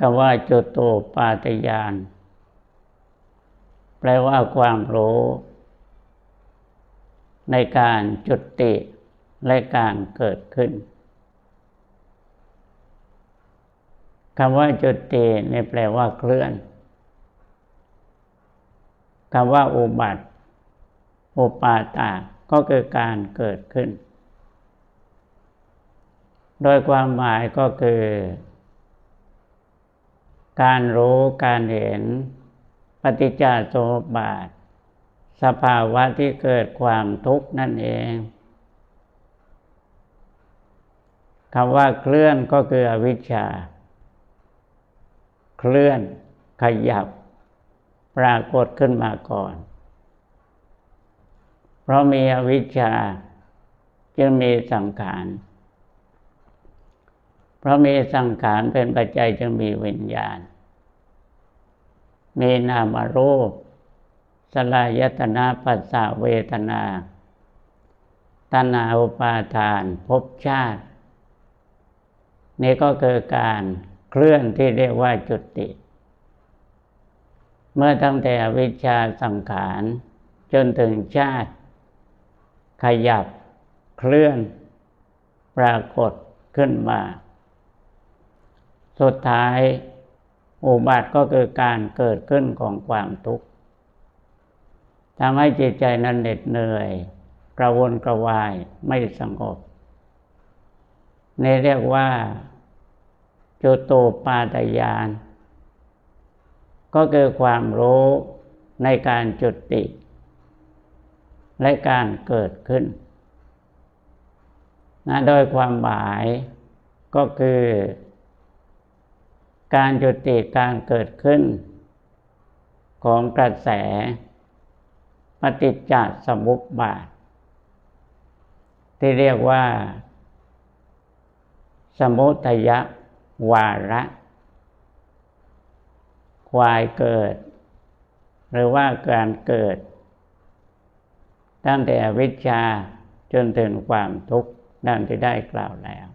คำว่าจุโตปาตยาน แปลว่าความรู้ ในการจุติและการเกิดขึ้นคำว่าจุตินี่แปลว่าเคลื่อนคำว่าอุบัติอุปาตาก็คือการเกิดขึ้น โดยความหมายก็คือ การรู้การเห็นปฏิจจสมุปบาท สภาวะที่เกิดความทุกข์นั่นเองคำว่าเคลื่อนก็คืออวิชชา เคลื่อนขยับ ปรากฏขึ้นมาก่อน เพราะมีอวิชชาจึงมีสังขาร เพราะมีสังขารเป็นปัจจัยจึงมีวิญญาณ มีนามรูป สลายตนาปัสสะเวทนาตนาอุปาทานภพชาติ นี่ก็คือการเคลื่อนที่เรียกว่าจุติ เมื่อตั้งแต่วิชาสังขารจนถึงชาติ ขยับเคลื่อน ปรากฏขึ้นมา สุดท้าย อุบัติก็คือการเกิดขึ้นของความทุกข์ทำให้จิตใจนั้นเหน็ดเหนื่อย กระวนกระวายไม่สงบนี่เรียกว่าจโตปาตยาน ก็คือความรู้ในการจุติ และการเกิดขึ้นนะโดยความหมายก็คือ การจุติการเกิดขึ้น ของกระแส ปฏิจจสมุปบาท ที่เรียกว่า สมุทยวาระควายเกิด หรือว่าการเกิด ตั้งแต่วิชาจนถึงความทุกข์ดังที่ได้กล่าวแล้ว